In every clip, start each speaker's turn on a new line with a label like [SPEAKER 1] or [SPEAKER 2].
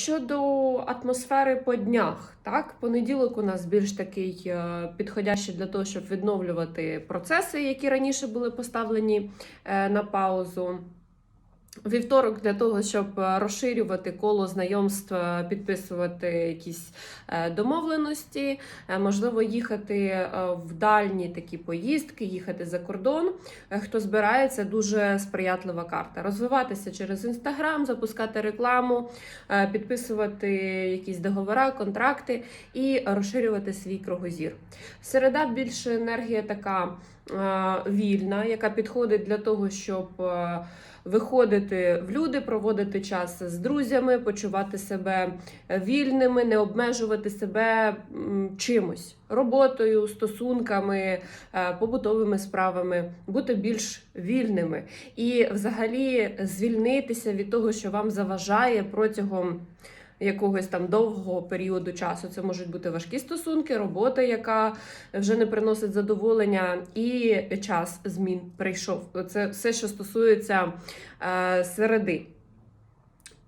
[SPEAKER 1] Щодо атмосфери по днях, так, понеділок у нас більш такий е, підходящий для того, щоб відновлювати процеси, які раніше були поставлені е, на паузу. Вівторок для того, щоб е, розширювати коло знайомств, е, підписувати якісь е, домовленості, можливо, їхати в дальні такі поїздки, їхати за кордон. Хто збирається, дуже сприятлива карта. Розвиватися через інстаграм, запускати рекламу, підписувати якісь договори, контракти і розширювати свій кругозір. Середа більше енергія така вільна, яка підходить для того, щоб. Е, Виходити в люди, проводити час з друзями, почувати себе вільними, не обмежувати себе чимось, роботою, стосунками, е, побутовими справами, бути більш вільними. І, взагалі, звільнитися від того, що вам заважає протягом якогось там довгого періоду часу. Це можуть бути важкі стосунки, робота, яка вже не приносить задоволення, і час змін прийшов. Це все, що стосується е, середи.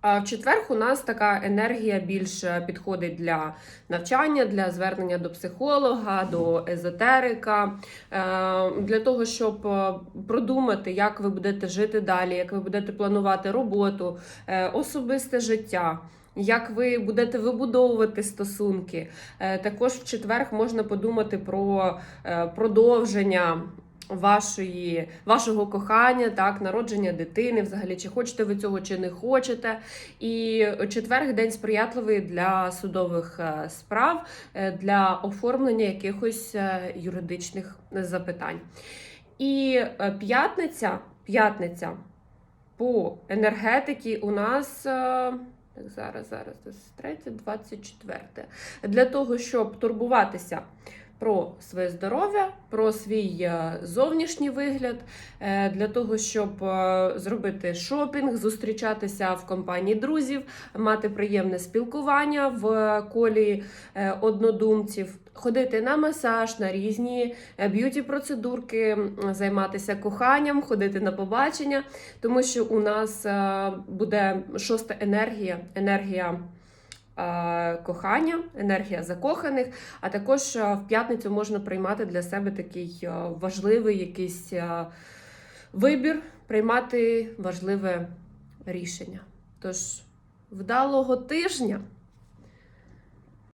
[SPEAKER 1] А в четвер у нас така енергія більше підходить для навчання, для звернення до психолога, до езотерика, е, для того, щоб е, продумати, як ви будете жити далі, як ви будете планувати роботу, е, особисте життя. Як ви будете вибудовувати стосунки? Е, Також в четвер можна подумати про е, продовження вашої, вашого кохання, так, народження дитини, взагалі, чи хочете ви цього, чи не хочете. І четверг день сприятливий для судових е, справ, для оформлення якихось юридичних запитань. І п'ятниця, п'ятниця по енергетиці у нас. Так, зараз, зараз, 23, 24. Для того, щоб турбуватися про своє здоров'я, про свій е, зовнішній вигляд, е, для того, щоб е, зробити шопінг, зустрічатися в компанії друзів, мати приємне спілкування в колі однодумців, ходити на масаж, на різні б'юті-процедурки, займатися коханням, ходити на побачення, тому що у нас буде шоста енергія, енергія. Е, Кохання, енергія закоханих, а також е, в п'ятницю можна приймати для себе такий е, важливий якийсь вибір, приймати важливе рішення. Тож, вдалого тижня!